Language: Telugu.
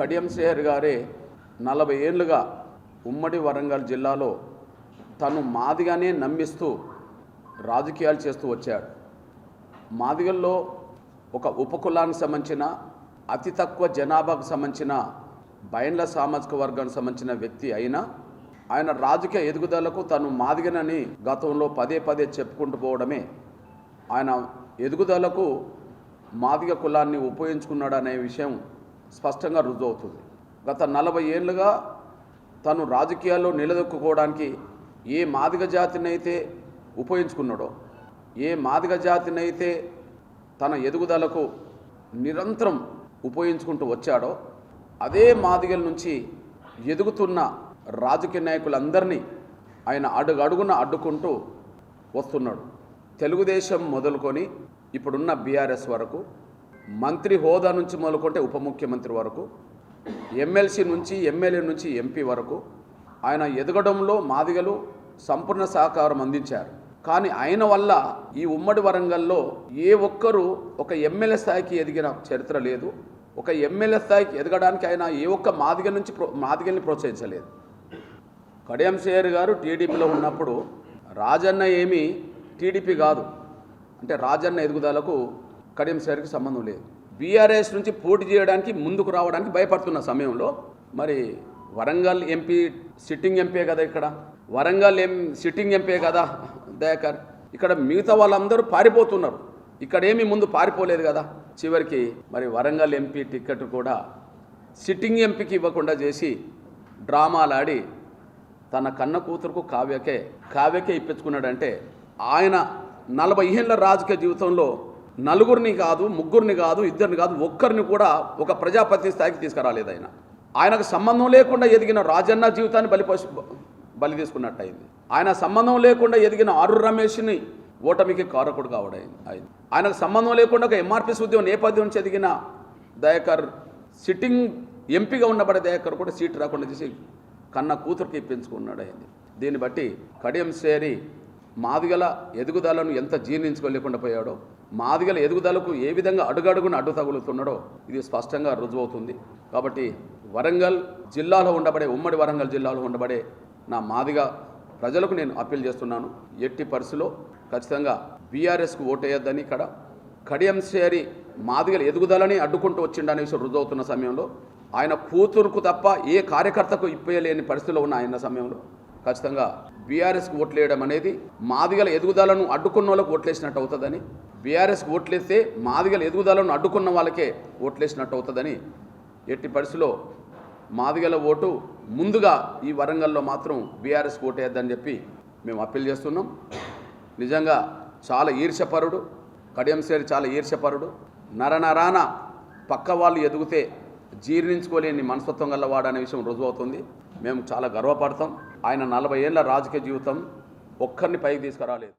కడియంశేహర్ గారే నలభై ఏళ్ళుగా ఉమ్మడి వరంగల్ జిల్లాలో తను మాదిగానే నమ్మిస్తూ రాజకీయాలు చేస్తూ వచ్చాడు. మాదిగల్లో ఒక ఉపకులానికి సంబంధించిన అతి తక్కువ జనాభాకు సంబంధించిన బైండ్ల సామాజిక వర్గానికి సంబంధించిన వ్యక్తి అయినా ఆయన రాజకీయ ఎదుగుదలకు తను మాదిగనని గతంలో పదే పదే చెప్పుకుంటూ పోవడమే. ఆయన ఎదుగుదలకు మాదిగ కులాన్ని ఉపయోగించుకున్నాడు అనే విషయం స్పష్టంగా రుజువుతుంది గత నలభై ఏళ్ళుగా తను రాజకీయాల్లో నిలదొక్కుకోవడానికి ఏ మాదిగ జాతినైతే ఉపయోగించుకున్నాడో ఏ మాదిగ జాతినైతే తన ఎదుగుదలకు నిరంతరం ఉపయోగించుకుంటూ వచ్చాడో అదే మాదిగల నుంచి ఎదుగుతున్న రాజకీయ నాయకులందరినీ ఆయన అడుగడుగున అడ్డుకుంటూ వస్తున్నాడు. తెలుగుదేశం మొదలుకొని ఇప్పుడున్న బీఆర్ఎస్ వరకు మంత్రి హోదా నుంచి మొదలుకుంటే ఉప ముఖ్యమంత్రి వరకు ఎమ్మెల్సీ నుంచి ఎమ్మెల్యే నుంచి ఎంపీ వరకు ఆయన ఎదగడంలో మాదిగలు సంపూర్ణ సహకారం అందించారు. కానీ ఆయన వల్ల ఈ ఉమ్మడి వరంగల్లో ఏ ఒక్కరూ ఒక ఎమ్మెల్యే స్థాయికి ఎదిగిన చరిత్ర లేదు. ఒక ఎమ్మెల్యే స్థాయికి ఎదగడానికి ఆయన ఏ ఒక్క మాదిగ నుంచి మాదిగల్ని ప్రోత్సహించలేదు. కడియం గారు టీడీపీలో ఉన్నప్పుడు రాజన్న ఏమీ టీడీపీ కాదు. అంటే రాజన్న ఎదుగుదలకు కడియం శ్రేయర్కి సంబంధం లేదు. బీఆర్ఎస్ నుంచి పోటీ చేయడానికి ముందుకు రావడానికి భయపడుతున్న సమయంలో మరి వరంగల్ ఎంపీ సిట్టింగ్ ఎంపీ కదా ఇక్కడ? వరంగల్ ఎం సిట్టింగ్ ఎంపీ కదా? దయాకర్. ఇక్కడ మిగతా వాళ్ళందరూ పారిపోతున్నారు. ఇక్కడేమీ ముందు పారిపోలేదు కదా? చివరికి మరి వరంగల్ ఎంపీ టికెట్ కూడా సిట్టింగ్ ఎంపీకి ఇవ్వకుండా చేసి డ్రామాలాడి తన కన్న కూతురుకు కావ్యకే కావ్యకే ఇప్పించుకున్నాడంటే ఆయన నలభై ఏళ్ళ రాజకీయ జీవితంలో నలుగురిని కాదు ముగ్గురిని కాదు ఇద్దరిని కాదు ఒక్కరిని కూడా ఒక ప్రజాపతి స్థాయికి తీసుకురాలేదు ఆయన. ఆయనకు సంబంధం లేకుండా ఎదిగిన రాజన్న జీవితాన్ని బలిపోసి బలి తీసుకున్నట్టు అయింది ఆయన సంబంధం లేకుండా ఎదిగిన ఆరు రమేష్ని ఓటమికి కారకుడు కావడం అయింది ఆయనకు సంబంధం లేకుండా ఒక ఎంఆర్పిఎస్ ఉద్యమం నేపథ్యం నుంచి ఎదిగిన దయాకర్ సిట్టింగ్ ఎంపీగా ఉండబడే దయాకర్ కూడా సీట్ రాకుండా చేసి కన్న కూతురికి ఇప్పించుకున్నాడు అయింది దీన్ని బట్టి కడియం సేరి మాదిగల ఎదుగుదలను ఎంత జీర్ణించుకోలేకుండా పోయాడో మాదిగల ఎదుగుదలకు ఏ విధంగా అడుగడుగున అడ్డు తగులుతున్నాడో ఇది స్పష్టంగా రుజువవుతుంది. కాబట్టి వరంగల్ జిల్లాలో ఉండబడే ఉమ్మడి వరంగల్ జిల్లాలో ఉండబడే నా మాదిగ ప్రజలకు నేను అప్పీల్ చేస్తున్నాను. ఎట్టి పరిస్థితిలో ఖచ్చితంగా బీఆర్ఎస్కు ఓటేయొద్దని ఇక్కడ కడియం సేరి మాదిగల ఎదుగుదలని అడ్డుకుంటూ వచ్చిండనే విషయం రుజువుతున్న సమయంలో ఆయన కూతురుకు తప్ప ఏ కార్యకర్తకు ఇప్పలేని పరిస్థితిలో ఉన్న ఆయన సమయంలో ఖచ్చితంగా బీఆర్ఎస్కి ఓట్లేయడం అనేది మాదిగల ఎదుగుదలను అడ్డుకున్న వాళ్ళకు ఓట్లేసినట్టు అవుతుందని బీఆర్ఎస్కి ఓట్లేస్తే మాదిగల ఎదుగుదలను అడ్డుకున్న వాళ్ళకే ఓట్లేసినట్టు అవుతుందని ఎట్టి పరిస్థితిలో మాదిగల ఓటు ముందుగా ఈ వరంగల్లో మాత్రం బీఆర్ఎస్కి ఓటేయద్దని చెప్పి మేము అప్పీల్ చేస్తున్నాం. నిజంగా చాలా ఈర్ష్యపరుడు కడియం సేరి చాలా ఈర్ష్యపరుడు. నరనరాన పక్క వాళ్ళు ఎదిగితే జీర్ణించుకోలేని మనస్తత్వం గలవాడు అనే విషయం రుజువవుతుంది. మేము చాలా గర్వపడతాం. ఆయన నలభై ఏళ్ళ రాజకీయ జీవితం ఒక్కరిని పైకి తీసుకురాలేదు.